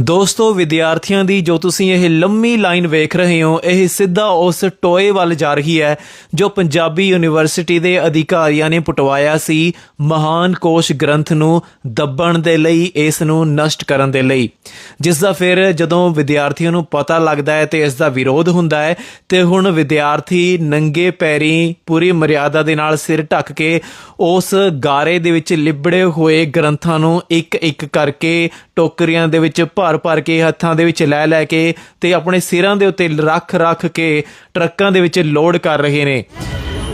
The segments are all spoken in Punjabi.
ਦੋਸਤੋ, ਵਿਦਿਆਰਥੀਆਂ ਦੀ ਜੋ ਤੁਸੀਂ ਇਹ ਲੰਮੀ ਲਾਈਨ ਵੇਖ ਰਹੇ ਹੋ, ਇਹ ਸਿੱਧਾ ਉਸ ਟੋਏ ਵੱਲ ਜਾ ਰਹੀ ਹੈ, ਜੋ ਪੰਜਾਬੀ ਯੂਨੀਵਰਸਿਟੀ ਦੇ ਅਧਿਕਾਰੀਆਂ ਨੇ ਪਟਵਾਇਆ ਸੀ ਮਹਾਨ ਕੋਸ਼ ਗ੍ਰੰਥ ਨੂੰ ਦੱਬਣ ਦੇ ਲਈ, ਇਸ ਨੂੰ ਨਸ਼ਟ ਕਰਨ ਦੇ ਲਈ। ਜਿਸ ਦਾ ਫਿਰ ਜਦੋਂ ਵਿਦਿਆਰਥੀਆਂ ਨੂੰ ਪਤਾ ਲੱਗਦਾ ਹੈ ਤੇ ਇਸ ਦਾ ਵਿਰੋਧ ਹੁੰਦਾ ਹੈ, ਤੇ ਹੁਣ ਵਿਦਿਆਰਥੀ ਨੰਗੇ ਪੈਰੀ ਪੂਰੀ ਮਰਿਆਦਾ ਦੇ ਨਾਲ ਸਿਰ ਢੱਕ ਕੇ ਉਸ ਗਾਰੇ ਦੇ ਵਿੱਚ ਲਿਬੜੇ ਹੋਏ ਗ੍ਰੰਥਾਂ ਨੂੰ ਇੱਕ ਇੱਕ ਕਰਕੇ ਟੋਕਰੀਆਂ ਦੇ ਵਿੱਚ ਭਰ ਭਰ ਕੇ, ਹੱਥਾਂ ਦੇ ਵਿੱਚ ਲੈ ਲੈ ਕੇ ਤੇ ਆਪਣੇ ਸਿਰਾਂ ਦੇ ਉੱਤੇ ਰੱਖ ਰੱਖ ਕੇ ਟਰੱਕਾਂ ਦੇ ਵਿੱਚ ਲੋਡ ਕਰ ਰਹੇ ਨੇ।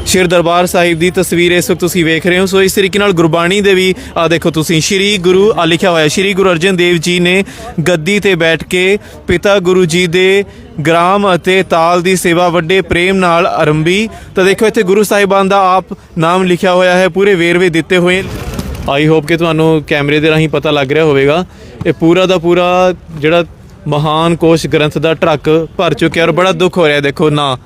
ਸ਼੍ਰੀ ਦਰਬਾਰ ਸਾਹਿਬ ਦੀ ਤਸਵੀਰ ਇਸ ਵਕਤ ਤੁਸੀਂ ਵੇਖ ਰਹੇ ਹੋ। ਸੋ ਇਸ ਤਰੀਕੇ ਨਾਲ ਗੁਰਬਾਣੀ ਦੇ ਵੀ, ਆ ਦੇਖੋ ਤੁਸੀਂ, ਸ਼੍ਰੀ ਗੁਰੂ, ਆ ਲਿਖਿਆ ਹੋਇਆ ਸ਼੍ਰੀ ਗੁਰੂ ਅਰਜਨ ਦੇਵ ਜੀ ਨੇ ਗੱਦੀ ਤੇ ਬੈਠ ਕੇ ਪਿਤਾ ਗੁਰੂ ਜੀ ਦੇ ਗ੍ਰਾਮ ਅਤੇ ਤਾਲ ਦੀ ਸੇਵਾ ਵੱਡੇ ਪ੍ਰੇਮ ਨਾਲ ਆਰੰਭੀ। ਤਾਂ ਦੇਖੋ ਇੱਥੇ ਗੁਰੂ ਸਾਹਿਬਾਨ ਦਾ ਆਪ ਨਾਮ ਲਿਖਿਆ ਹੋਇਆ ਹੈ, ਪੂਰੇ ਵੇਰਵੇ ਦਿੱਤੇ ਹੋਏ। ਆਈ ਹੋਪ ਕਿ ਤੁਹਾਨੂੰ ਕੈਮਰੇ ਦੇ ਰਾਹੀਂ ਪਤਾ ਲੱਗ ਰਿਹਾ ਹੋਵੇਗਾ। ਇਹ ਪੂਰਾ ਦਾ ਪੂਰਾ ਜਿਹੜਾ ਮਹਾਨ ਕੋਸ਼ ਗ੍ਰੰਥ ਦਾ ਟਰੱਕ ਭਰ ਚੁੱਕਿਆ ਔਰ ਬੜਾ ਦੁੱਖ ਹੋ ਰਿਹਾ ਦੇਖੋ ਨਾ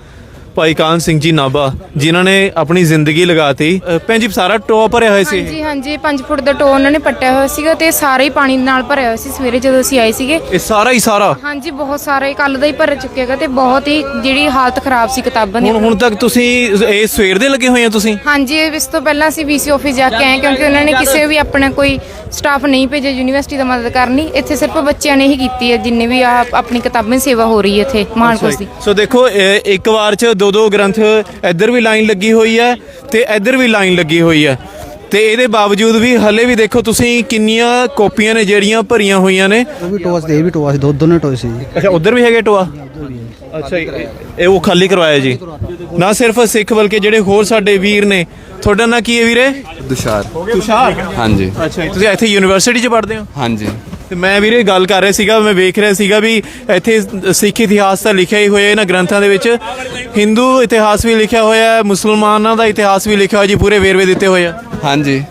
ਭਾਈ ਕਾਨ ਸਿੰਘ ਜੀ ਨਾਭਾ ਜਿਨ੍ਹਾਂ ਨੇ ਆਪਣੀ ਜ਼ਿੰਦਗੀ ਲਗਾਤੀ। ਅ, ਭੈਣ ਜੀ ਸਾਰਾ ਟੋਆ ਭਰਿਆ ਹੋਇਆ ਸੀ। ਇਹ? ਹਾਂਜੀ ਹਾਂਜੀ 5 ਫੁੱਟ ਦਾ ਟੋ ਉਹਨਾਂ ਨੇ ਪੱਟਿਆ ਹੋਇਆ ਸੀਗਾ ਤੇ ਸਾਰੇ ਹੀ ਪਾਣੀ ਨਾਲ ਭਰਿਆ ਹੋਇਆ ਸੀ ਸਵੇਰੇ ਜਦੋਂ ਅਸੀਂ ਆਏ ਸੀਗੇ। ਇਹ ਸਾਰਾ ਹੀ ਸਾਰਾ? ਹਾਂਜੀ ਬਹੁਤ ਸਾਰਾ ਕੱਲ ਦਾ ਹੀ ਭਰ ਚੁੱਕਿਆਗਾ ਤੇ ਬਹੁਤ ਹੀ ਜਿਹੜੀ ਹਾਲਤ ਖਰਾਬ ਸੀ ਕਿਤਾਬਾਂ ਦੀ ਹੁਣ ਹੁਣ ਤੱਕ ਤੁਸੀਂ ਇਹ ਸਵੇਰ ਦੇ ਲੱਗੇ ਹੋਏ ਆ ਤੁਸੀਂ? ਹਾਂਜੀ ਇਸ ਤੋਂ ਪਹਿਲਾਂ ਅਸੀਂ ਵੀਸੀ ਆਫਿਸ ਜਾ ਕੇ ਆਏ ਕਿਉਂਕਿ ਉਹਨਾਂ ਨੇ ਕਿਸੇ ਵੀ ਆਪਣਾ ਕੋਈ ਸਟਾਫ ਨਹੀਂ ਭੇਜਿਆ ਯੂਨੀਵਰਸਿਟੀ ਦਾ ਮਦਦ ਕਰਨੀ ਇੱਥੇ ਸਿਰਫ ਬੱਚਿਆਂ ਨੇ ਹੀ ਕੀਤੀ ਹੈ ਜਿੰਨੇ ਵੀ ਆ ਆਪਣੀ ਕਿਤਾਬਾਂ ਦੀ ਸੇਵਾ ਹੋ ਰਹੀ ਹੈ ਇੱਥੇ ਮਾਨਕੋਸ ਦੀ। ਸੋ ਦੇਖੋ ਇਹ ਇੱਕ ਵਾਰ ਚ ਦੋ ਦੋ ਗ੍ਰੰਥ ਇੱਧਰ ਵੀ ਲਾਈਨ ਲੱਗੀ ਹੋਈ ਹੈ ਤੇ ਇੱਧਰ ਵੀ ਲਾਈਨ ਲੱਗੀ ਹੋਈ ਹੈ। ਤੇ ਇਹਦੇ ਬਾਵਜੂਦ ਵੀ ਹਲੇ ਵੀ ਦੇਖੋ ਤੁਸੀਂ ਕਿੰਨੀਆਂ ਕਾਪੀਆਂ ਨੇ ਜਿਹੜੀਆਂ ਭਰੀਆਂ ਹੋਈਆਂ ਨੇ। ਉਹ ਵੀ ਟੋਆ ਸੀ ਇਹ ਵੀ ਟੋਆ ਸੀ ਦੋ ਦੋਨੇ ਟੋਏ ਸੀ। ਅੱਛਾ ਉਧਰ ਵੀ ਹੈਗੇ ਟੋਆ? ਅੱਛਾ ਇਹ- ਇਹ ਉਹ ਖਾਲੀ ਕਰਵਾਇਆ ਜੀ। ਨਾ ਸਿਰਫ ਸਿੱਖ ਬਲਕਿ ਜਿਹੜੇ ਹੋਰ ਸਾਡੇ ਵੀਰ ਨੇ ਤੁਹਾਡਾ ਨਾਂ ਕੀ ਹੈ ਵੀਰੇ? ਦੁਸ਼ਾਰ ਤੁਸ਼ਾਰ? ਹਾਂਜੀ। ਅੱਛਾ ਤੁਸੀਂ ਇੱਥੇ ਯੂਨੀਵਰਸਿਟੀ 'ਚ ਪੜ੍ਹਦੇ ਹੋ? ਹਾਂਜੀ। ਤੇ ਮੈਂ ਵੀਰੇ ਗੱਲ ਕਰ ਰਿਹਾ ਸੀਗਾ ਮੈਂ ਵੇਖ ਰਿਹਾ ਸੀਗਾ ਵੀ ਇੱਥੇ ਸਿੱਖ ਇਤਿਹਾਸ ਤਾਂ ਲਿਖਿਆ ਹੀ ਹੋਇਆ ਇਹਨਾਂ ਗ੍ਰੰਥਾਂ ਦੇ ਵਿੱਚ। ਹਿੰਦੂ ਇਤਿਹਾਸ ਵੀ ਲਿਖਿਆ ਹੋਇਆ ਹੈ ਮੁਸਲਮਾਨਾਂ ਦਾ ਇਤਿਹਾਸ ਵੀ ਲਿਖਿਆ ਹੋਇਆ ਜੀ ਪੂਰੇ ਵੇਰਵੇ ਦਿੱਤੇ ਹੋਏ ਆ। ਹਾਂਜੀ।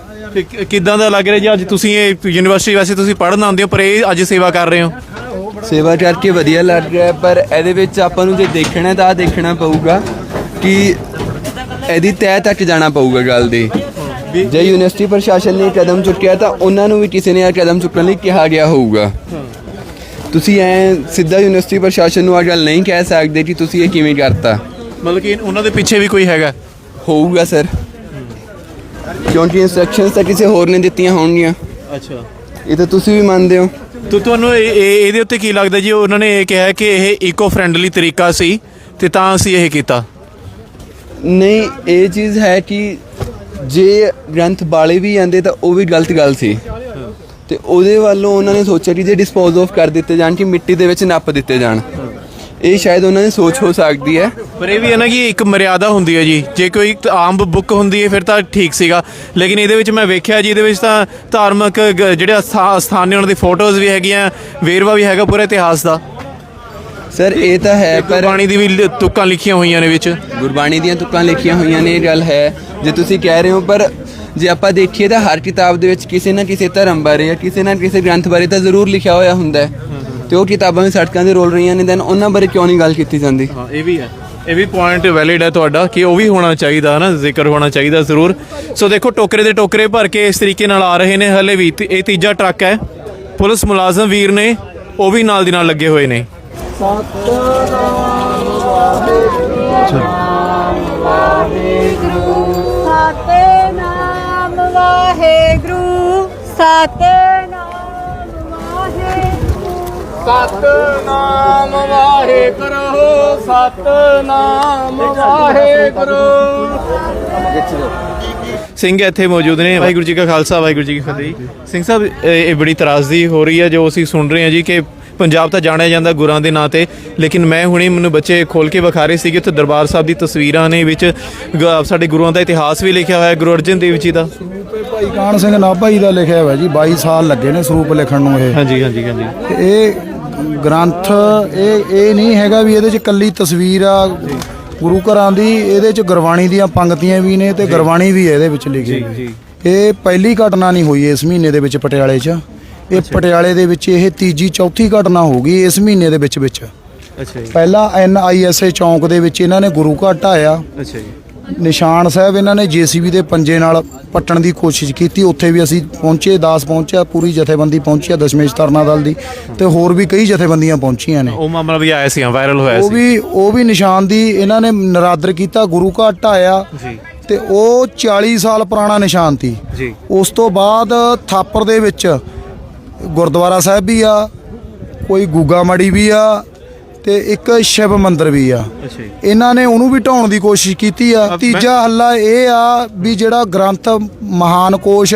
ਕਿੱਦਾਂ ਦਾ ਲੱਗ ਰਿਹਾ ਜੀ ਅੱਜ ਤੁਸੀਂ ਇਹ ਯੂਨੀਵਰਸਿਟੀ ਵੈਸੇ ਤੁਸੀਂ ਪੜ੍ਹਨ ਆਉਂਦੇ ਹੋ ਪਰ ਇਹ ਅੱਜ ਸੇਵਾ ਕਰ ਰਹੇ ਹੋ? ਸੇਵਾ ਕਰਕੇ ਵਧੀਆ ਲੱਗ ਰਿਹਾ ਪਰ ਇਹਦੇ ਵਿੱਚ ਆਪਾਂ ਨੂੰ ਜੇ ਦੇਖਣਾ ਤਾਂ ਦੇਖਣਾ ਪਊਗਾ ਕਿ ਇਹਦੀ ਤਹਿ ਤੱਕ ਜਾਣਾ ਪਊਗਾ ਗੱਲ ਦੀ। ਜੇ ਯੂਨੀਵਰਸਿਟੀ ਪ੍ਰਸ਼ਾਸਨ ਨੇ ਕਦਮ ਚੁੱਕਿਆ ਤਾਂ ਉਹਨਾਂ ਨੂੰ ਵੀ ਕਿਸੇ ਨੇ ਇਹ ਕਦਮ ਚੁੱਕਣ ਲਈ ਕਿਹਾ ਗਿਆ ਹੋਊਗਾ। ਤੁਸੀਂ ਐ ਸਿੱਧਾ ਯੂਨੀਵਰਸਿਟੀ ਪ੍ਰਸ਼ਾਸਨ ਨੂੰ ਆ ਗੱਲ ਨਹੀਂ ਕਹਿ ਸਕਦੇ ਕਿ ਤੁਸੀਂ ਇਹ ਕਿਵੇਂ ਕਰਤਾ। ਮਤਲਬ ਕਿ ਉਹਨਾਂ ਦੇ ਪਿੱਛੇ ਵੀ ਕੋਈ ਹੈਗਾ? ਹੋਊਗਾ ਸਰ। ਕਿਉਂਕਿ ਇਨਸਟਰਕਸ਼ਨਸ ਤਾਂ ਕਿਸੇ ਹੋਰ ਨੇ ਦਿੱਤੀਆਂ ਹੋਣਗੀਆਂ। ਅੱਛਾ। ਇਹ ਤਾਂ ਤੁਸੀਂ ਵੀ ਮੰਨਦੇ ਹੋ। ਤੋ ਤੁਹਾਨੂੰ ਇਹ- ਇਹ- ਇਹਦੇ ਉੱਤੇ ਕੀ ਲੱਗਦਾ ਜੀ? ਉਹਨਾਂ ਨੇ ਇਹ ਕਿਹਾ ਕਿ ਇਹ ਇਕੋ ਫ੍ਰੈਂਡਲੀ ਤਰੀਕਾ ਸੀ ਤੇ ਤਾਂ ਅਸੀਂ ਇਹ ਕੀਤਾ। ਨਹੀਂ ਇਹ ਚੀਜ਼ ਹੈ ਕਿ ਜੇ ਗ੍ਰੰਥ ਬਾਲੇ ਵੀ ਜਾਂਦੇ ਤਾਂ ਉਹ ਵੀ ਗਲਤ ਗੱਲ ਸੀ। ਤੇ ਉਹਦੇ ਵੱਲੋਂ ਉਹਨਾਂ ਨੇ ਸੋਚਿਆ ਕਿ ਜੇ ਡਿਸਪੋਜ਼ ਆਫ ਕਰ ਦਿੱਤੇ ਜਾਣ, ਕਿ ਮਿੱਟੀ ਦੇ ਵਿੱਚ ਨੱਪ ਦਿੱਤੇ ਜਾਣ। ਇਹ ਸ਼ਾਇਦ ਉਹਨਾਂ ਦੀ ਸੋਚ ਹੋ ਸਕਦੀ ਹੈ। ਪਰ ਇਹ ਵੀ ਹੈ ਨਾ ਕਿ ਇੱਕ ਮਰਿਆਦਾ ਹੁੰਦੀ ਹੈ ਜੀ। ਜੇ ਕੋਈ ਆਮ ਬੁੱਕ ਹੁੰਦੀ ਹੈ, ਫਿਰ ਤਾਂ ਠੀਕ ਸੀਗਾ। ਲੇਕਿਨ ਇਹਦੇ ਵਿੱਚ ਮੈਂ ਵੇਖਿਆ ਜੀ, ਇਹਦੇ ਵਿੱਚ ਤਾਂ ਧਾਰਮਿਕ ਗ- ਜਿਹੜੇ ਸਥਾ- ਸਥਾਨ ਨੇ ਉਹਨਾਂ ਦੀ ਫੋਟੋਜ਼ ਵੀ ਹੈਗੀਆਂ, ਵੇਰਵਾ ਵੀ ਹੈਗਾ ਪੂਰਾ ਇਤਿਹਾਸ ਦਾ। ਸਰ ਇਹ ਤਾਂ ਹੈ ਪਰ ਗੁਰਬਾਣੀ ਦੀ ਵੀ ਤੁਕਾਂ ਲਿਖੀਆਂ ਹੋਈਆਂ ਨੇ ਵਿੱਚ। ਗੁਰਬਾਣੀ ਦੀਆਂ ਤੁਕਾਂ ਲਿਖੀਆਂ ਹੋਈਆਂ ਨੇ ਇਹ ਗੱਲ ਹੈ ਜੇ ਤੁਸੀਂ ਕਹਿ ਰਹੇ ਹੋ ਪਰ ਜੇ ਆਪਾਂ ਦੇਖੀਏ ਤਾਂ ਹਰ ਕਿਤਾਬ ਦੇ ਵਿੱਚ ਕਿਸੇ ਨਾ ਕਿਸੇ ਧਰਮ ਬਾਰੇ ਜਾਂ ਕਿਸੇ ਨਾ ਕਿਸੇ ਗ੍ਰੰਥ ਬਾਰੇ ਤਾਂ ਜ਼ਰੂਰ ਲਿਖਿਆ ਹੋਇਆ ਹੁੰਦਾ ਹੈ। ਤੇ ਉਹ ਕਿਤਾਬਾਂ ਵੀ ਸੜਕਾਂ ਤੇ ਰੋਲ ਰਹੀਆਂ ਨੇ ਦੈਨ ਉਹਨਾਂ ਬਾਰੇ ਕਿਉਂ ਨਹੀਂ ਗੱਲ ਕੀਤੀ ਜਾਂਦੀ? ਹਾਂ ਇਹ ਵੀ ਹੈ। ਇਹ ਵੀ ਪੁਆਇੰਟ ਵੈਲਿਡ ਹੈ ਤੁਹਾਡਾ ਕਿ ਉਹ ਵੀ ਹੋਣਾ ਚਾਹੀਦਾ ਨਾ ਜ਼ਿਕਰ ਹੋਣਾ ਚਾਹੀਦਾ ਜ਼ਰੂਰ। ਸੋ ਦੇਖੋ ਟੋਕਰੇ ਦੇ ਟੋਕਰੇ ਭਰ ਕੇ ਇਸ ਤਰੀਕੇ ਨਾਲ ਆ ਰਹੇ ਨੇ ਹਲੇ ਵੀ ਇਹ ਤੀਜਾ ਟਰੱਕ ਹੈ। ਪੁਲਿਸ ਮੁਲਾਜ਼ਮ ਵੀਰ ਨੇ ਉਹ ਵੀ ਨਾਲ ਦੀ ਨਾਲ ਲੱਗੇ ਹੋਏ ਨੇ। ਸਤਨਾਮ ਵਾਹਿਗੁਰੂ ਸਤਨਾਮ ਵਾਹਿਗੁਰੂ ਸਤਨਾਮ ਵਾਹਿਗੁਰੂ ਸਤਨਾਮ ਵਾਹਿਗੁਰੂ ਸਿੰਘ ਇੱਥੇ ਮੌਜੂਦ ਨੇ। ਵਾਹਿਗੁਰੂ ਜੀ ਕਾ ਖਾਲਸਾ, ਵਾਹਿਗੁਰੂ ਜੀ ਕੀ ਫਤਿਹ। ਸਿੰਘ ਸਾਹਿਬ, ਇਹ ਇਹ ਬੜੀ ਤਰਾਜ਼ਦੀ ਹੋ ਰਹੀ ਹੈ ਜੋ ਅਸੀਂ ਸੁਣ ਰਹੇ ਹਾਂ ਜੀ ਕਿ ਪੰਜਾਬ ਤਾਂ ਜਾਣਿਆ ਜਾਂਦਾ ਗੁਰਾਂ ਦੇ ਨਾਂ ਤੇ ਲੇਕਿਨ ਮੈਂ ਹੁਣੇ ਮੈਨੂੰ ਬੱਚੇ ਖੋਲ ਕੇ ਵਿਖਾ ਰਹੇ ਸੀਗੇ ਉੱਥੇ ਦਰਬਾਰ ਸਾਹਿਬ ਦੀ ਤਸਵੀਰਾਂ ਨੇ ਵਿੱਚ ਗ- ਸਾਡੇ ਗੁਰੂਆਂ ਦਾ ਇਤਿਹਾਸ ਵੀ ਲਿਖਿਆ ਹੋਇਆ ਹੈ ਗੁਰੂ ਅਰਜਨ ਦੇਵ ਜੀ ਦਾ। ਤੇ ਭਾਈ ਕਾਨ ਸਿੰਘ ਨਾਭਾ ਜੀ ਦਾ ਲਿਖਿਆ ਹੋਇਆ ਜੀ 22 ਸਾਲ ਲੱਗੇ ਨੇ ਸਰੂਪ ਲਿਖਣ ਨੂੰ ਇਹ। ਹਾਂਜੀ ਹਾਂਜੀ ਹਾਂਜੀ। ਤੇ ਇਹ ਗ੍ਰੰਥ ਇਹ ਇਹ ਨਹੀਂ ਹੈਗਾ ਵੀ ਇਹਦੇ ਚ ਕੱਲੀ ਤਸਵੀਰ ਆ ਗੁਰੂ ਘਰਾਂ ਦੀ ਇਹਦੇ ਚ ਗੁਰਬਾਣੀ ਦੀਆਂ ਪੰਕਤੀਆਂ ਵੀ ਨੇ ਤੇ ਗੁਰਬਾਣੀ ਵੀ ਹੈ ਇਹਦੇ ਵਿੱਚ ਲਿਖੀ। ਜੀ। ਇਹ ਪਹਿਲੀ ਘਟਨਾ ਨਹੀਂ ਹੋਈ ਇਸ ਮਹੀਨੇ ਦੇ ਵਿੱਚ ਪਟਿਆਲੇ 'ਚ। ਇਹ ਪਟਿਆਲੇ ਦੇ ਵਿੱਚ ਇਹ ਤੀਜੀ ਚੌਥੀ ਘਟਨਾ ਹੋ ਗਈ ਇਸ ਮਹੀਨੇ ਦੇ ਵਿੱਚ ਵਿੱਚ। ਅੱਛਾ ਜੀ। ਪਹਿਲਾਂ ਐਨ ਆਈ ਐਸ ਏ ਚੌਂਕ ਦੇ ਵਿੱਚ ਇਹਨਾਂ ਨੇ ਗੁਰੂ ਘਰ ਢਾਇਆ ਅੱਛਾ ਜੀ। ਨਿਸ਼ਾਨ ਸਾਹਿਬ ਇਹਨਾਂ ਨੇ ਜੀਸੀਬੀ ਦੇ ਪੰਜੇ ਨਾਲ ਪੱਟਣ ਦੀ ਕੋਸ਼ਿਸ਼ ਕੀਤੀ। ਉੱਥੇ ਵੀ ਅਸੀਂ ਪਹੁੰਚੇ ਦਾਸ ਪਹੁੰਚਿਆ ਪੂਰੀ ਜਥੇਬੰਦੀ ਪਹੁੰਚੀ ਆ ਦਸ਼ਮੇਸ਼ ਤਰਨਾ ਦਲ ਦੀ। ਤੇ ਹੋਰ ਵੀ ਕਈ ਜਥੇਬੰਦੀਆਂ ਪਹੁੰਚੀਆਂ ਨੇ। ਉਹ ਮਾਮਲਾ ਵੀ ਆਇਆ ਸੀ ਵਾਇਰਲ ਹੋਇਆ ਉਹ ਸੀ। ਵੀ ਉਹ ਵੀ ਨਿਸ਼ਾਨ ਦੀ ਇਹਨਾਂ ਨੇ ਨਰਾਦਰ ਕੀਤਾ ਗੁਰੂ ਘਰ ਢਾਇਆ ਜੀ। ਤੇ ਉਹ 40 ਸਾਲ ਪੁਰਾਣਾ ਨਿਸ਼ਾਨ ਸੀ। ਜੀ। ਉਸ ਤੋਂ ਬਾਅਦ ਥਾਪਰ ਦੇ ਵਿੱਚ ਗੁਰਦੁਆਰਾ ਸਾਹਿਬ ਵੀ ਆ ਕੋਈ ਗੂਗਾ ਮੜੀ ਵੀ ਆ ਤੇ ਇੱਕ ਸ਼ਿਵ ਮੰਦਿਰ ਵੀ ਆ। ਇਹਨਾਂ ਨੇ ਉਹਨੂੰ ਵੀ ਢਾਉਣ ਦੀ ਕੋਸ਼ਿਸ਼ ਕੀਤੀ ਆ। ਤੀਜਾ ਹੱਲਾ ਇਹ ਆ ਵੀ ਜਿਹੜਾ ਗ੍ਰੰਥ ਮਹਾਨ ਕੋਸ਼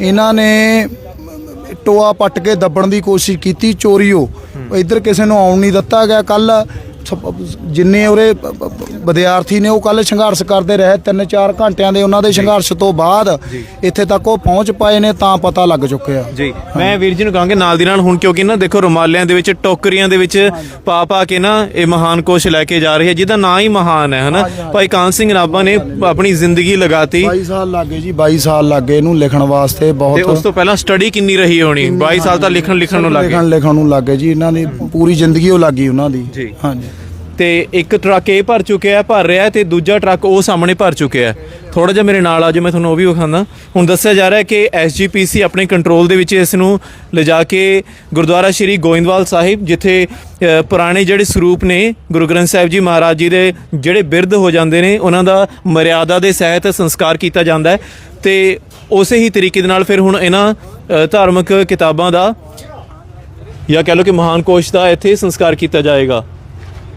ਇਹਨਾਂ ਨੇ ਟੋਆ ਪੱਟ ਕੇ ਦੱਬਣ ਦੀ ਕੋਸ਼ਿਸ਼ ਕੀਤੀ ਚੋਰੀਓ। ਇੱਧਰ ਕਿਸੇ ਨੂੰ ਆਉਣ ਨਹੀਂ ਦਿੱਤਾ ਗਿਆ। ਕੱਲ ਜਿੰਨੇ ਪ- ਵਿਦਿਆਰਥੀ ਨੇ ਉਹ ਕੱਲ ਸੰਘਰਸ਼ ਕਰਦੇ ਰਹੇ 3-4 ਘੰਟਿਆਂ ਦੇ ਉਹਨਾਂ ਦੇ ਸੰਘਰਸ਼ ਤੋਂ ਬਾਅਦ ਇੱਥੇ ਤੱਕ ਉਹ ਪਹੁੰਚ ਪਾਏ ਨੇ ਤਾਂ ਪਤਾ ਲੱਗ ਚੁੱਕਿਆ। ਜੀ। ਮੈਂ ਵੀਰ ਜੀ ਨੂੰ ਕਹਾਂਗੇ ਨਾਲ ਦੀ ਨਾਲ ਹੁਣ ਕਿਉਂਕਿ ਨਾ ਦੇਖੋ ਰੁਮਾਲਿਆਂ ਦੇ ਵਿੱਚ ਟੋਕਰੀਆਂ ਦੇ ਵਿੱਚ ਪਾ ਪਾ ਕੇ ਨਾ ਇਹ ਮਹਾਨ ਕੋਸ਼ ਲੈ ਕੇ ਜਾ ਰਹੀ ਹੈ ਜਿਹਦਾ ਨਾਂ ਹੀ ਮਹਾਨ ਹੈ ਹਨਾ? ਭਾਈ ਕਾਨ ਸਿੰਘ ਨਾਭਾ ਨੇ ਆਪਣੀ ਜ਼ਿੰਦਗੀ ਲਗਾਤੀ। 22 ਸਾਲ ਲੱਗੇ ਜੀ 22 ਸਾਲ ਲੱਗੇ ਇਹਨੂੰ ਲਿਖਣ ਵਾਸਤੇ ਤੇ ਬਹੁਤ ਉਸ ਤੋਂ ਪਹਿਲਾਂ ਸਟੱਡੀ ਕਿੰਨੀ ਰਹੀ ਹੋਣੀ? 22 ਸਾਲ ਤਾਂ ਲਿਖਣ ਲਿਖਣ ਨੂੰ ਲੱਗੇ ਲਿਖਣ ਲਿਖਣ ਨੂੰ ਲੱਗੇ ਜੀ ਇਹਨਾਂ ਦੀ ਪੂਰੀ ਜ਼ਿੰਦਗੀ ਉਹ ਲੱਗੀ ਉਹਨਾਂ ਦੀ। ਜੀ। ਹਾਂਜੀ। ਤੇ ਇੱਕ ਟਰੱਕ ਇਹ ਭਰ ਚੁੱਕਿਆ ਭਰ ਰਿਹਾ ਹੈ ਤੇ ਦੂਜਾ ਟਰੱਕ ਉਹ ਸਾਹਮਣੇ ਭਰ ਚੁੱਕਿਆ ਹੈ। ਥੋੜਾ ਜਿਹਾ ਮੇਰੇ ਨਾਲ ਆ ਆਜੋ ਮੈਂ ਤੁਹਾਨੂੰ ਉਹ ਵੀ ਵਿਖਾਉਂਦਾ। ਹੁਣ ਦੱਸਿਆ ਜਾ ਰਿਹਾ ਹੈ ਕਿ ਐਸਜੀਪੀਸੀ ਆਪਣੇ ਕੰਟਰੋਲ ਦੇ ਵਿੱਚ ਇਸ ਨੂੰ ਲਿਜਾ ਕੇ ਗੁਰਦੁਆਰਾ ਸ਼੍ਰੀ ਗੋਇੰਦਵਾਲ ਸਾਹਿਬ, ਜਿੱਥੇ ਪੁਰਾਣੇ ਜਿਹੜੇ ਸਰੂਪ ਨੇ, ਗੁਰੂ ਗ੍ਰੰਥ ਸਾਹਿਬ ਜੀ ਮਹਾਰਾਜ ਜੀ ਦੇ ਜਿਹੜੇ ਬਿਰਧ ਹੋ ਜਾਂਦੇ ਨੇ, ਉਹਨਾਂ ਦਾ ਮਰਿਆਦਾ ਦੇ ਸਹਿਤ ਸੰਸਕਾਰ ਕੀਤਾ ਜਾਂਦਾ ਹੈ। ਤੇ ਉਸੇ ਹੀ ਤਰੀਕੇ ਦੇ ਨਾਲ ਫਿਰ ਹੁਣ ਇਹਨਾਂ ਧਾਰਮਿਕ ਕਿਤਾਬਾਂ ਦਾ, ਜਾਂ ਕਹਿ ਲਓ ਕਿ ਮਹਾਨ ਕੋਸ਼ ਦਾ ਇੱਥੇ ਸੰਸਕਾਰ ਕੀਤਾ ਜਾਏਗਾ।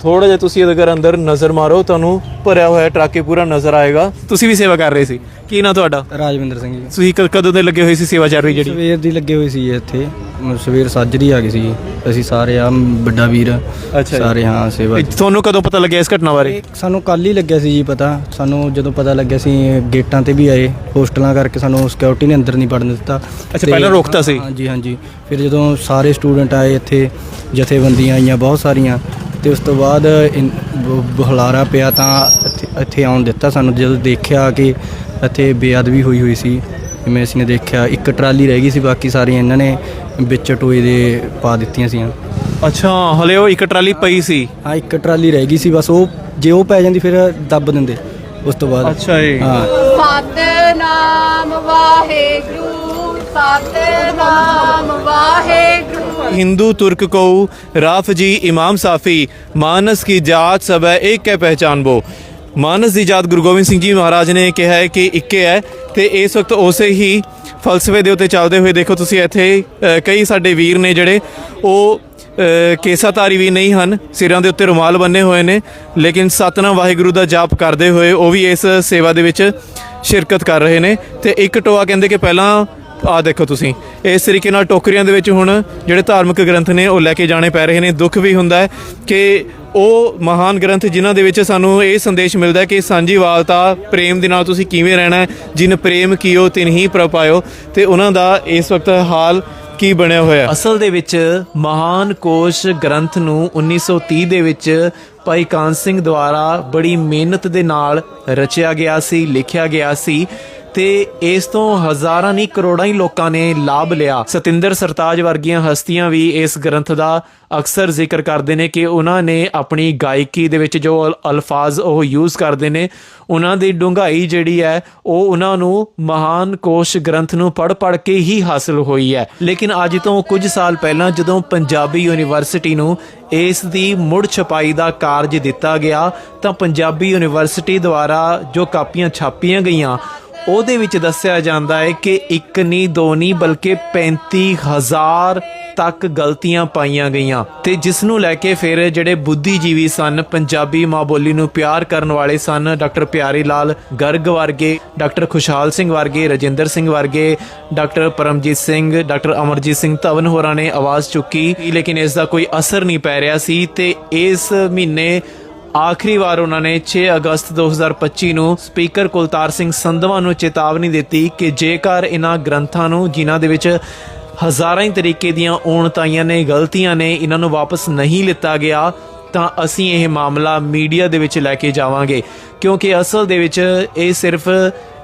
ਥੋੜਾ ਜਿਹਾ ਤੁਸੀਂ ਅਗਰ ਅੰਦਰ ਨਜ਼ਰ ਮਾਰੋ ਤੁਹਾਨੂੰ ਭਰਿਆ ਹੋਇਆ ਟਰੱਕ ਇਹ ਪੂਰਾ ਨਜ਼ਰ ਆਏਗਾ। ਤੁਸੀਂ ਵੀ ਸੇਵਾ ਕਰ ਰਹੇ ਸੀ। ਕੀ ਨਾ ਤੁਹਾਡਾ? ਰਾਜਵਿੰਦਰ ਸਿੰਘ ਜੀ। ਤੁਸੀਂ ਕ- ਕਦੋਂ ਦੇ ਲੱਗੇ ਹੋਏ ਸੀ ਸੇਵਾ ਚੱਲ ਰਹੀ ਜਿਹੜੀ? ਸਵੇਰ ਦੀ ਲੱਗੇ ਹੋਏ ਸੀ ਇੱਥੇ। ਮ- ਸਵੇਰ ਸਾਜਰੀ ਆ ਗਏ ਸੀ। ਅਸੀਂ ਸਾਰੇ ਆ ਵੱਡਾ ਵੀਰ। ਅੱਛਾ ਜੀ। ਸਾਰੇ ਹਾਂ ਸੇਵਾ ਇਹ ਤੁਹਾਨੂੰ ਕਦੋਂ ਪਤਾ ਲੱਗਿਆ ਇਸ ਘਟਨਾ ਬਾਰੇ? ਸਾਨੂੰ ਕੱਲ ਹੀ ਲੱਗਿਆ ਸੀ ਜੀ ਪਤਾ। ਸਾਨੂੰ ਜਦੋਂ ਪਤਾ ਲੱਗਿਆ ਸੀ ਗੇਟਾਂ ਤੇ ਵੀ ਆਏ। ਹੋਸਟਲਾਂ ਕਰਕੇ ਸਾਨੂੰ ਸਿਕਿਉਰਿਟੀ ਨੇ ਅੰਦਰ ਨਹੀਂ ਵੜਨ ਦਿੱਤਾ। ਅੱਛਾ, ਤੇ- ਪਹਿਲਾਂ ਰੋਕਤਾ ਸੀ? ਹਾਂਜੀ ਹਾਂਜੀ ਫਿਰ ਜਦੋਂ ਸਾਰੇ ਸਟੂਡੈਂਟ ਆਏ ਇੱਥੇ ਜਥੇਬੰਦੀਆਂ ਆਈਆਂ ਬਹੁਤ ਸਾਰੀਆਂ। ਤੇ ਉਸ ਤੋਂ ਬਾਅਦ ਇਨ- ਬ- ਬੁਖਲਾਰਾ ਪਿਆ ਤਾਂ ਇੱਥੇ- ਇੱਥੇ ਆਉਣ ਦਿੱਤਾ ਸਾਨੂੰ ਜਦੋਂ ਦੇਖਿਆ ਕਿ ਇੱਥੇ ਬੇਅਦਬੀ ਹੋਈ ਹੋਈ ਸੀ ਜਿਵੇਂ ਅਸੀਂ ਨੇ ਦੇਖਿਆ ਇੱਕ ਟਰਾਲੀ ਰਹਿ ਗਈ ਸੀ ਬਾਕੀ ਸਾਰੀਆਂ ਇਹਨਾਂ ਨੇ ਵਿੱਚ ਟੋਏ ਦੇ ਪਾ ਦਿੱਤੀਆਂ ਸੀ ਅੱਛਾ ਹਲੇ ਉਹ ਇੱਕ ਟਰਾਲੀ ਪਈ ਸੀ? ਹਾਂ ਇੱਕ ਟਰਾਲੀ ਰਹਿ ਗਈ ਸੀ ਬਸ ਉਹ ਜੇ ਉਹ ਪੈ ਜਾਂਦੀ ਫਿਰ ਦੱਬ ਦਿੰਦੇ ਉਸ ਤੋਂ ਬਾਅਦ। ਅੱਛਾ ਜੀ। ਹਾਂ। ਸਤਨਾਮ ਵਾਹਿਗੁਰੂ ਸਤਨਾਮ ਵਾਹਿਗੁਰੂ। हिंदू तुर्क को राफ जी इमाम साफी मानस की जात सब है एक है पहचान वो ਮਾਨਸ ਦੀ ਜਾਤ ਗੁਰੂ ਗੋਬਿੰਦ ਸਿੰਘ ਜੀ ਮਹਾਰਾਜ ਨੇ ਕਿਹਾ ਹੈ ਕਿ ਇੱਕੇ ਹੈ ਤੇ ਇਸ ਵਕਤ ਉਸੇ ਹੀ ਫਲਸਫੇ ਦੇ ਉੱਤੇ ਚੱਲਦੇ ਹੋਏ ਦੇਖੋ ਤੁਸੀਂ ਇੱਥੇ ਅ, ਕਈ ਸਾਡੇ ਵੀਰ ਨੇ ਜਿਹੜੇ ਉਹ ਅ, ਕੇਸਾਧਾਰੀ ਵੀ ਨਹੀਂ ਹਨ ਸਿਰਾਂ ਦੇ ਉੱਤੇ ਰੁਮਾਲ ਬੰਨੇ ਹੋਏ ਨੇ ਲੇਕਿਨ ਸਤਨਾਮ ਵਾਹਿਗੁਰੂ ਦਾ ਜਾਪ ਕਰਦੇ ਹੋਏ ਉਹ ਵੀ ਇਸ ਸੇਵਾ ਦੇ ਵਿੱਚ ਸ਼ਿਰਕਤ ਕਰ ਰਹੇ ਨੇ ਤੇ ਇੱਕ ਟੋਆ ਕਹਿੰਦੇ ਕਿ ਪਹਿਲਾਂ ਆ ਦੇਖੋ ਤੁਸੀਂ, ਇਸ ਤਰੀਕੇ ਨਾਲ ਟੋਕਰੀਆਂ ਦੇ ਵਿੱਚ ਹੁਣ ਜਿਹੜੇ ਧਾਰਮਿਕ ਗ੍ਰੰਥ ਨੇ ਉਹ ਲੈ ਕੇ ਜਾਣੇ ਪੈ ਰਹੇ ਨੇ। ਦੁੱਖ ਵੀ ਹੁੰਦਾ ਹੈ ਕਿ ਉਹ ਮਹਾਨ ਗ੍ਰੰਥ ਜਿਨ੍ਹਾਂ ਦੇ ਵਿੱਚ ਸਾਨੂੰ ਇਹ ਸੰਦੇਸ਼ ਮਿਲਦਾ ਹੈ ਕਿ ਸਾਂਝੀਵਾਲਤਾ ਪ੍ਰੇਮ ਦੇ ਨਾਲ ਤੁਸੀਂ ਕਿਵੇਂ ਰਹਿਣਾ ਹੈ, ਜਿਨ ਪ੍ਰੇਮ ਕੀਓ, ਤਿਨ ਹੀ ਪ੍ਰਪਾਇਓ ਤੇ ਉਹਨਾਂ ਦਾ ਇਸ ਵਕਤ ਹਾਲ ਕੀ ਬਣਿਆ ਹੋਇਆ ਅਸਲ ਦੇ ਵਿੱਚ ਮਹਾਨ ਕੋਸ਼ ਗ੍ਰੰਥ ਨੂੰ 1930 ਦੇ ਵਿੱਚ ਭਾਈ ਕਾਨ ਸਿੰਘ ਦੁਆਰਾ ਬੜੀ ਮਿਹਨਤ ਦੇ ਨਾਲ ਰਚਿਆ ਗਿਆ ਸੀ, ਲਿਖਿਆ ਗਿਆ ਸੀ। ਤੇ ਇਸ ਤੋਂ ਹਜ਼ਾਰਾਂ ਨਹੀਂ, ਕਰੋੜਾਂ ਹੀ ਲੋਕਾਂ ਨੇ ਲਾਭ ਲਿਆ। ਸਤਿੰਦਰ ਸਰਤਾਜ ਵਰਗੀਆਂ ਹਸਤੀਆਂ ਵੀ ਇਸ ਗ੍ਰੰਥ ਦਾ ਅਕਸਰ ਜ਼ਿਕਰ ਕਰਦੇ ਨੇ ਕਿ ਉਹਨਾਂ ਨੇ ਆਪਣੀ ਗਾਇਕੀ ਦੇ ਵਿੱਚ ਜੋ ਅਲ- ਅਲਫਾਜ਼ ਉਹ ਯੂਜ਼ ਕਰਦੇ ਨੇ, ਉਹਨਾਂ ਦੀ ਡੂੰਘਾਈ ਜਿਹੜੀ ਹੈ, ਉਹ ਉਹਨਾਂ ਨੂੰ ਮਹਾਨ ਕੋਸ਼ ਗ੍ਰੰਥ ਨੂੰ ਪੜ੍ਹ ਪੜ੍ਹ ਕੇ ਹੀ ਹਾਸਲ ਹੋਈ ਹੈ। ਲੇਕਿਨ ਅੱਜ ਤੋਂ ਕੁਝ ਸਾਲ ਪਹਿਲਾਂ ਜਦੋਂ ਪੰਜਾਬੀ ਯੂਨੀਵਰਸਿਟੀ ਨੂੰ ਇਸ ਦੀ ਮੁੜ ਛਪਾਈ ਦਾ ਕਾਰਜ ਦਿੱਤਾ ਗਿਆ, ਤਾਂ ਪੰਜਾਬੀ ਯੂਨੀਵਰਸਿਟੀ ਦੁਆਰਾ ਜੋ ਕਾਪੀਆਂ ਛਾਪੀਆਂ ਗਈਆਂ ਉਹਦੇ ਵਿੱਚ ਦੱਸਿਆ ਜਾਂਦਾ ਹੈ ਕਿ ਇੱਕ ਨਹੀਂ, ਦੋ ਨਹੀਂ, ਬਲਕਿ 35000 ਤੱਕ ਗਲਤੀਆਂ ਪਾਈਆਂ ਗਈਆਂ। ਤੇ ਜਿਸ ਨੂੰ ਲੈ ਕੇ ਫਿਰ ਜਿਹੜੇ ਬੁੱਧੀਜੀਵੀ ਸਨ, ਪੰਜਾਬੀ ਮਾਂ ਬੋਲੀ ਨੂੰ ਪਿਆਰ ਕਰਨ ਵਾਲੇ ਸਨ, ਡਾਕਟਰ ਪਿਆਰੀ ਲਾਲ ਗਰਗ ਵਰਗੇ, ਡਾਕਟਰ ਖੁਸ਼ਹਾਲ ਸਿੰਘ ਵਰਗੇ, ਰਜਿੰਦਰ ਸਿੰਘ ਵਰਗੇ, ਡਾਕਟਰ ਪਰਮਜੀਤ ਸਿੰਘ, ਡਾਕਟਰ ਅਮਰਜੀਤ ਸਿੰਘ ਧਵਨ ਹੋਰਾਂ ਨੇ ਆਵਾਜ਼ ਚੁੱਕੀ, ਲੇਕਿਨ ਇਸ ਦਾ ਕੋਈ ਅਸਰ ਨਹੀਂ ਪੈ ਰਿਹਾ ਸੀ ਤੇ ਇਸ ਮਹੀਨੇ ਆਖਰੀ ਵਾਰ ਉਹਨਾਂ ਨੇ 6 ਅਗਸਤ 2025 ਨੂੰ ਸਪੀਕਰ ਕੁਲਤਾਰ ਸਿੰਘ ਸੰਧਵਾ ਨੂੰ ਚੇਤਾਵਨੀ ਦਿੱਤੀ ਕਿ ਜੇਕਰ ਇਹਨਾਂ ਗ੍ਰੰਥਾਂ ਨੂੰ, ਜਿਨ੍ਹਾਂ ਦੇ ਵਿੱਚ ਹਜ਼ਾਰਾਂ ਹੀ ਤਰੀਕੇ ਦੀਆਂ ਔਣਤਾਈਆਂ ਨੇ, ਗਲਤੀਆਂ ਨੇ ਇਹਨਾਂ ਨੂੰ ਵਾਪਸ ਨਹੀਂ ਲਿੱਤਾ ਗਿਆ, ਤਾਂ ਅਸੀਂ ਇਹ ਮਾਮਲਾ ਮੀਡੀਆ ਦੇ ਵਿੱਚ ਲੈ ਕੇ ਜਾਵਾਂਗੇ। ਕਿਉਂਕਿ ਅਸਲ ਦੇ ਵਿੱਚ ਇਹ ਸਿਰਫ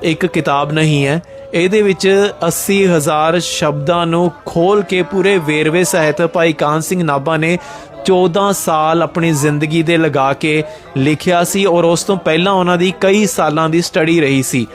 ਇੱਕ ਕਿਤਾਬ ਨਹੀਂ ਹੈ। ਇਹਦੇ ਵਿੱਚ 80000 ਸ਼ਬਦਾਂ ਨੂੰ ਖੋਲ ਕੇ ਪੂਰੇ ਵੇਰਵੇ ਸਹਿਤ ਭਾਈ ਕਾਨ ਸਿੰਘ ਨਾਭਾ ਨੇ 14 ਸਾਲ ਆਪਣੀ ਜ਼ਿੰਦਗੀ ਦੇ ਲਗਾ ਕੇ ਲਿਖਿਆ ਸੀ ਔਰ ਉਸ ਤੋਂ ਪਹਿਲਾਂ ਉਹਨਾਂ ਦੀ ਕਈ ਸਾਲਾਂ ਦੀ ਸਟੱਡੀ ਰਹੀ ਸੀ।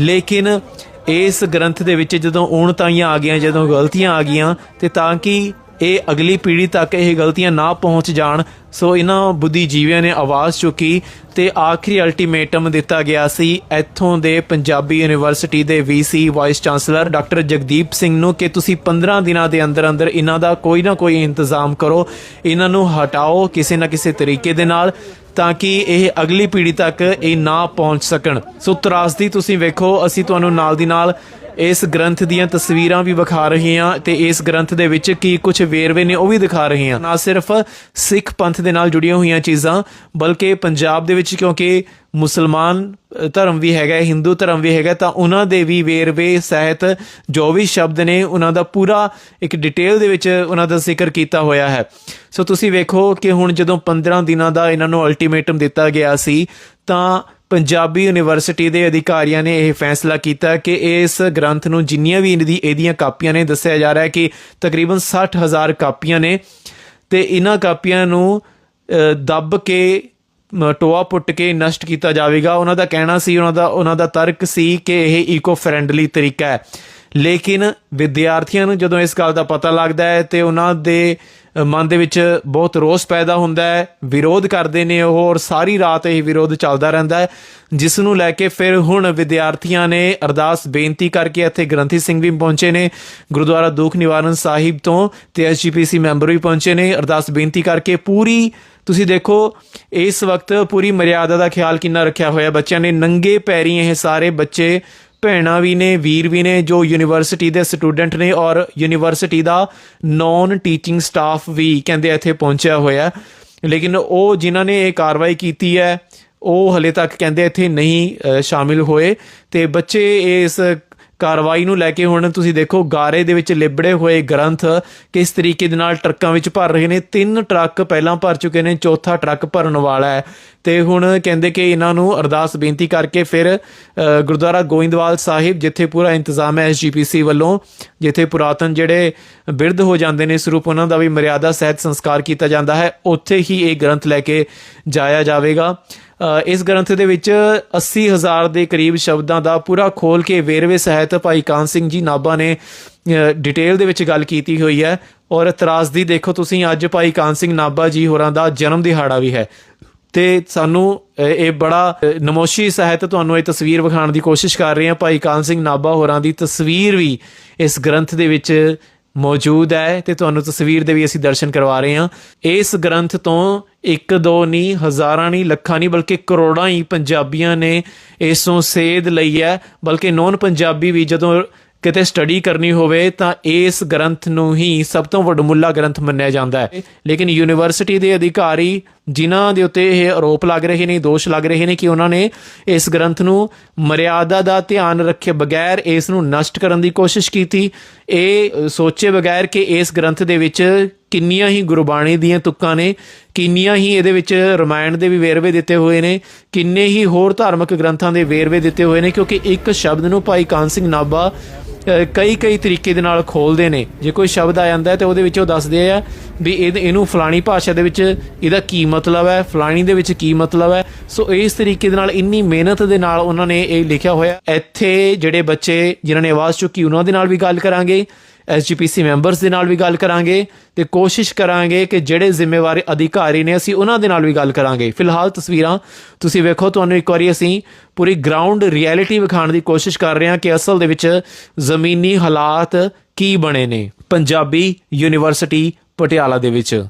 ਲੇਕਿਨ ਇਸ ਗ੍ਰੰਥ ਦੇ ਵਿੱਚ ਜਦੋਂ ਊਣਤਾਈਆਂ ਆ ਗਈਆਂ, ਜਦੋਂ ਗਲਤੀਆਂ ਆ ਗਈਆਂ, ਤੇ ਤਾਂ ਕਿ ਇਹ ਅਗਲੀ ਪੀੜ੍ਹੀ ਤੱਕ ਇਹ ਗਲਤੀਆਂ ਨਾ ਪਹੁੰਚ ਜਾਣ। ਸੋ ਇਹਨਾਂ ਬੁੱਧੀਜੀਵੀਆਂ ਨੇ ਆਵਾਜ਼ ਚੁੱਕੀ ਤੇ ਆਖਰੀ ਅਲਟੀਮੇਟਮ ਦਿੱਤਾ ਗਿਆ ਸੀ। ਇੱਥੋਂ ਦੇ ਪੰਜਾਬੀ ਯੂਨੀਵਰਸਿਟੀ ਦੇ VC vice chancellor doctor Jagdeep Singh ਨੂੰ ਕਿ ਤੁਸੀਂ 15 ਦਿਨਾਂ ਦੇ ਅੰਦਰ ਅੰਦਰ ਇਹਨਾਂ ਦਾ ਕੋਈ ਨਾ ਕੋਈ ਇੰਤਜ਼ਾਮ ਕਰੋ। ਇਹਨਾਂ ਨੂੰ ਹਟਾਓ ਕਿਸੇ ਨਾ ਕਿਸੇ ਤਰੀਕੇ ਦੇ ਨਾਲ ਤਾਂ ਕਿ ਇਹ ਅਗਲੀ ਪੀੜ੍ਹੀ ਤੱਕ ਇਹ ਨਾ ਪਹੁੰਚ ਸਕਣ। ਸੋ ਤਰਾਸਦੀ ਤੁਸੀਂ ਵੇਖੋ, ਅਸੀਂ ਤੁਹਾਨੂੰ ਨਾਲ ਦੀ ਨਾਲ ਇਸ ਗ੍ਰੰਥ ਦੀਆਂ ਤਸਵੀਰਾਂ ਵੀ ਵਿਖਾ ਰਹੇ ਹਾਂ ਤੇ ਇਸ ਗ੍ਰੰਥ ਦੇ ਵਿੱਚ ਕੀ ਕੁਝ ਵੇਰਵੇ ਨੇ ਉਹ ਵੀ ਦਿਖਾ ਰਹੇ ਹਾਂ। ਨਾ ਸਿਰਫ ਸਿੱਖ ਪੰਥ ਦੇ ਨਾਲ ਜੁੜੀਆਂ ਹੋਈਆਂ ਚੀਜ਼ਾਂ, ਬਲਕਿ ਪੰਜਾਬ ਦੇ ਵਿੱਚ ਕਿਉਂਕਿ ਮੁਸਲਮਾਨ ਧਰਮ ਵੀ ਹੈਗਾ, ਹਿੰਦੂ ਧਰਮ ਵੀ ਹੈਗਾ, ਤਾਂ ਉਹਨਾਂ ਦੇ ਵੀ ਵੇਰਵੇ, ਸਹਿਤ ਜੋ ਵੀ ਸ਼ਬਦ ਨੇ, ਉਹਨਾਂ ਦਾ ਪੂਰਾ ਇੱਕ ਡਿਟੇਲ ਦੇ ਵਿੱਚ ਉਹਨਾਂ ਦਾ ਜ਼ਿਕਰ ਕੀਤਾ ਹੋਇਆ ਹੈ। ਸੋ ਤੁਸੀਂ ਵੇਖੋ ਕਿ ਹੁਣ ਜਦੋਂ 15 ਦਿਨਾਂ ਦਾ ਇਹਨਾਂ ਨੂੰ ਅਲਟੀਮੇਟਮ ਦਿੱਤਾ ਗਿਆ ਸੀ, ਤਾਂ ਪੰਜਾਬੀ ਯੂਨੀਵਰਸਿਟੀ ਦੇ ਅਧਿਕਾਰੀਆਂ ਨੇ ਇਹ ਫੈਸਲਾ ਕੀਤਾ ਕਿ ਇਸ ਗ੍ਰੰਥ ਨੂੰ ਜਿੰਨੀਆਂ ਵੀ ਇਹਦੀ ਇਹਦੀਆਂ ਕਾਪੀਆਂ ਨੇ, ਦੱਸਿਆ ਜਾ ਰਿਹਾ ਹੈ ਕਿ ਤਕਰੀਬਨ 60000 ਕਾਪੀਆਂ ਨੇ ਤੇ ਇਹਨਾਂ ਕਾਪੀਆਂ ਨੂੰ ਦੱਬ ਕੇ ਟੋਆ ਪੁੱਟ ਕੇ ਨਸ਼ਟ ਕੀਤਾ ਜਾਵੇਗਾ। ਉਹਨਾਂ ਦਾ ਕਹਿਣਾ ਸੀ, ਉਹਨਾਂ ਦਾ ਉਹਨਾਂ ਦਾ ਤਰਕ ਸੀ ਕਿ ਇਹ ਈਕੋ ਫ੍ਰੈਂਡਲੀ ਤਰੀਕਾ ਹੈ। ਲੇਕਿਨ ਵਿਦਿਆਰਥੀਆਂ ਨੂੰ ਜਦੋਂ ਇਸ ਗੱਲ ਦਾ ਪਤਾ ਲੱਗਦਾ ਹੈ ਤੇ ਉਹਨਾਂ ਦੇ ਮਨ ਦੇ ਵਿੱਚ ਬਹੁਤ ਰੋਸ ਪੈਦਾ ਹੁੰਦਾ ਹੈ, ਵਿਰੋਧ ਕਰਦੇ ਨੇ ਉਹ ਔਰ ਸਾਰੀ ਰਾਤ ਇਹ ਵਿਰੋਧ ਚੱਲਦਾ ਰਹਿੰਦਾ ਹੈ, ਜਿਸ ਨੂੰ ਲੈ ਕੇ ਫਿਰ ਹੁਣ ਵਿਦਿਆਰਥੀਆਂ ਨੇ ਅਰਦਾਸ ਬੇਨਤੀ ਕਰਕੇ ਇੱਥੇ ਗ੍ਰੰਥੀ ਸਿੰਘ ਵੀ ਪਹੁੰਚੇ ਨੇ, ਗੁਰਦੁਆਰਾ ਦੁੱਖ ਨਿਵਾਰਨ ਸਾਹਿਬ ਤੋਂ ਤੇ ਐਸਜੀਪੀਸੀ ਮੈਂਬਰ ਵੀ ਪਹੁੰਚੇ ਨੇ, ਅਰਦਾਸ ਬੇਨਤੀ ਕਰਕੇ ਪੂਰੀ, ਤੁਸੀਂ ਦੇਖੋ, ਇਸ ਵਕਤ ਪੂਰੀ ਮਰਿਆਦਾ ਦਾ ਖਿਆਲ ਕਿੰਨਾ ਰੱਖਿਆ ਹੋਇਆ ਬੱਚਿਆਂ ਨੇ, ਨੰਗੇ ਪੈਰੀ ਇਹ ਸਾਰੇ ਬੱਚੇ ਭੈਣਾਂ ਵੀ ਨੇ, ਵੀਰ ਵੀ ਨੇ, ਜੋ ਯੂਨੀਵਰਸਿਟੀ ਦੇ ਸਟੂਡੈਂਟ ਨੇ ਔਰ ਯੂਨੀਵਰਸਿਟੀ ਦਾ ਨੌਨ ਟੀਚਿੰਗ ਸਟਾਫ ਵੀ ਕਹਿੰਦੇ ਇੱਥੇ ਪਹੁੰਚਿਆ ਹੋਇਆ। ਲੇਕਿਨ ਉਹ ਜਿਨ੍ਹਾਂ ਨੇ ਇਹ ਕਾਰਵਾਈ ਕੀਤੀ ਹੈ, ਉਹ ਹਲੇ ਤੱਕ ਕਹਿੰਦੇ ਇੱਥੇ ਨਹੀਂ ਸ਼ਾਮਿਲ ਹੋਏ। ਤੇ ਬੱਚੇ ਇਸ ਕਾਰਵਾਈ ਨੂੰ ਲੈ ਕੇ ਹੁਣ ਤੁਸੀਂ ਦੇਖੋ ਗਾਰੇ ਦੇ ਵਿੱਚ ਲਿਬੜੇ ਹੋਏ ਗ੍ਰੰਥ ਕਿਸ ਤਰੀਕੇ ਦੇ ਨਾਲ ਟਰੱਕਾਂ ਵਿੱਚ ਭਰ ਰਹੇ ਨੇ। ਤਿੰਨ ਟਰੱਕ ਪਹਿਲਾਂ ਭਰ ਚੁੱਕੇ ਨੇ, ਚੌਥਾ ਟਰੱਕ ਭਰਨ ਵਾਲਾ ਹੈ। ਤੇ ਹੁਣ ਕਹਿੰਦੇ ਕਿ ਇਹਨਾਂ ਨੂੰ ਅਰਦਾਸ ਬੇਨਤੀ ਕਰਕੇ ਫਿਰ ਗੁਰਦੁਆਰਾ ਗੋਇੰਦਵਾਲ ਸਾਹਿਬ, ਜਿੱਥੇ ਪੂਰਾ ਇੰਤਜ਼ਾਮ ਹੈ ਐਸਜੀਪੀਸੀ ਵੱਲੋਂ, ਜਿੱਥੇ ਪੁਰਾਤਨ ਜਿਹੜੇ ਬਿਰਧ ਹੋ ਜਾਂਦੇ ਨੇ, ਸਰੂਪ ਉਹਨਾਂ ਦਾ ਵੀ ਮਰਿਆਦਾ ਸਹਿਤ ਸੰਸਕਾਰ ਕੀਤਾ ਜਾਂਦਾ ਹੈ। ਉੱਥੇ ਹੀ ਇਹ ਗ੍ਰੰਥ ਲੈ ਕੇ ਜਾਇਆ ਜਾਵੇਗਾ। ਇਸ ਗ੍ਰੰਥ ਦੇ ਵਿੱਚ 80000 ਦੇ ਕਰੀਬ ਸ਼ਬਦਾਂ ਦਾ ਪੂਰਾ ਖੋਲ ਕੇ ਵੇਰਵੇ ਸਹਿਤ ਭਾਈ ਕਾਨ ਸਿੰਘ ਜੀ ਨਾਭਾ ਨੇ ਡਿਟੇਲ ਦੇ ਵਿੱਚ ਗੱਲ ਕੀਤੀ ਹੋਈ ਹੈ। ਔਰ ਤਰਾਸਦੀ ਦੇਖੋ ਤੁਸੀਂ, ਅੱਜ ਭਾਈ ਕਾਨ ਸਿੰਘ ਨਾਭਾ ਜੀ ਹੋਰਾਂ ਦਾ ਜਨਮ ਦਿਹਾੜਾ ਵੀ ਹੈ। ਤੇ ਸਾਨੂੰ ਇਹ ਬੜਾ ਨਮੋਸ਼ੀ ਸਹਿਤ ਤੁਹਾਨੂੰ ਇਹ ਤਸਵੀਰ ਵਿਖਾਉਣ ਦੀ ਕੋਸ਼ਿਸ਼ ਕਰ ਰਹੇ ਹਾਂ। ਭਾਈ ਕਾਨ ਸਿੰਘ ਨਾਭਾ ਹੋਰਾਂ ਦੀ ਤਸਵੀਰ ਵੀ ਇਸ ਗ੍ਰੰਥ ਦੇ ਵਿੱਚ ਮੌਜੂਦ ਹੈ ਤੇ ਤੁਹਾਨੂੰ ਤਸਵੀਰ ਦੇ ਵੀ ਅਸੀਂ ਦਰਸ਼ਨ ਕਰਵਾ ਰਹੇ ਹਾਂ। ਇਸ ਗ੍ਰੰਥ ਤੋਂ ਇੱਕ ਦੋ ਨਹੀਂ ਹਜ਼ਾਰਾਂ ਨਹੀਂ ਲੱਖਾਂ ਨਹੀਂ ਬਲਕਿ ਕਰੋੜਾਂ ਹੀ ਪੰਜਾਬੀਆਂ ਨੇ ਇਸ ਤੋਂ ਸੇਧ ਲਈ ਹੈ। ਬਲਕਿ ਨੌਨ ਪੰਜਾਬੀ ਵੀ ਜਦੋਂ ਕਿਤੇ ਸਟੱਡੀ ਕਰਨੀ ਹੋਵੇ ਤਾਂ ਇਸ ਗ੍ਰੰਥ ਨੂੰ ਹੀ ਸਭ ਤੋਂ ਵੱਡਮੁੱਲਾ ਗ੍ਰੰਥ ਮੰਨਿਆ ਜਾਂਦਾ ਹੈ। ਲੇਕਿਨ ਯੂਨੀਵਰਸਿਟੀ ਦੇ ਅਧਿਕਾਰੀ ਜਿਨ੍ਹਾਂ ਦੇ ਉੱਤੇ ਇਹ ਆਰੋਪ ਲੱਗ ਰਹੇ ਨੇ, ਦੋਸ਼ ਲੱਗ ਰਹੇ ਨੇ ਕਿ ਉਹਨਾਂ ਨੇ ਇਸ ਗ੍ਰੰਥ ਨੂੰ ਮਰਿਆਦਾ ਦਾ ਧਿਆਨ ਰੱਖੇ ਬਗੈਰ ਇਸ ਨੂੰ ਨਸ਼ਟ ਕਰਨ ਦੀ ਕੋਸ਼ਿਸ਼ ਕੀਤੀ। ਇਹ ਸੋਚੇ ਬਗੈਰ ਕਿ ਇਸ ਗ੍ਰੰਥ ਦੇ ਵਿੱਚ ਕਿੰਨੀਆਂ ਹੀ ਗੁਰਬਾਣੀ ਦੀਆਂ ਤੁਕਾਂ ਨੇ, ਕਿੰਨੀਆਂ ਹੀ ਇਹਦੇ ਵਿੱਚ ਰਮਾਇਣ ਦੇ ਵੀ ਵੇਰਵੇ ਦਿੱਤੇ ਹੋਏ ਨੇ, ਕਿੰਨੇ ਹੀ ਹੋਰ ਧਾਰਮਿਕ ਗ੍ਰੰਥਾਂ ਦੇ ਵੇਰਵੇ ਦਿੱਤੇ ਹੋਏ ਨੇ, ਕਿਉਂਕਿ ਇੱਕ ਸ਼ਬਦ ਨੂੰ ਭਾਈ ਕਾਨ ਸਿੰਘ ਨਾਭਾ ਕਈ ਕਈ ਤਰੀਕੇ ਦੇ ਨਾਲ ਖੋਲਦੇ ਨੇ। ਜੇ ਕੋਈ ਸ਼ਬਦ ਆ ਜਾਂਦਾ ਹੈ ਤੇ ਉਹਦੇ ਵਿੱਚ ਉਹ ਦੱਸਦੇ ਆ ਵੀ ਇਹ ਇਹਨੂੰ ਫਲਾਣੀ ਭਾਸ਼ਾ ਦੇ ਵਿੱਚ ਇਹਦਾ ਕੀ ਮਤਲਬ ਹੈ, ਫਲਾਣੀ ਦੇ ਵਿੱਚ ਕੀ ਮਤਲਬ ਹੈ। ਸੋ ਇਸ ਤਰੀਕੇ ਦੇ ਨਾਲ ਇੰਨੀ ਮਿਹਨਤ ਦੇ ਨਾਲ ਉਹਨਾਂ ਨੇ ਇਹ ਲਿਖਿਆ ਹੋਇਆ। ਇੱਥੇ ਜਿਹੜੇ ਬੱਚੇ ਜਿਨ੍ਹਾਂ ਨੇ ਆਵਾਜ਼ ਚੁੱਕੀ, ਉਹਨਾਂ ਦੇ ਨਾਲ ਵੀ ਗੱਲ ਕਰਾਂਗੇ। ਐਸਜੀਪੀਸੀ ਮੈਂਬਰਸ ਦੇ ਨਾਲ ਵੀ ਗੱਲ ਕਰਾਂਗੇ ਤੇ ਕੋਸ਼ਿਸ਼ ਕਰਾਂਗੇ ਕਿ ਜਿਹੜੇ ਜ਼ਿੰਮੇਵਾਰ ਅਧਿਕਾਰੀ ਨੇ ਅਸੀਂ ਉਹਨਾਂ ਦੇ ਨਾਲ ਵੀ ਗੱਲ ਕਰਾਂਗੇ। ਫਿਲਹਾਲ ਤਸਵੀਰਾਂ ਤੁਸੀਂ ਵੇਖੋ, ਤੁਹਾਨੂੰ ਇੱਕ ਵਾਰੀ ਅਸੀਂ ਪੂਰੀ ਗਰਾਊਂਡ ਰਿਐਲਿਟੀ ਵਿਖਾਉਣ ਦੀ ਕੋਸ਼ਿਸ਼ ਕਰ ਰਹੇ ਹਾਂ ਕਿ ਅਸਲ ਦੇ ਵਿੱਚ ਜ਼ਮੀਨੀ ਹਾਲਾਤ ਕੀ ਬਣੇ ਨੇ। ਪੰਜਾਬੀ ਯੂਨੀਵਰਸਿਟੀ ਪਟਿਆਲਾ ਦੇ ਵਿੱਚ।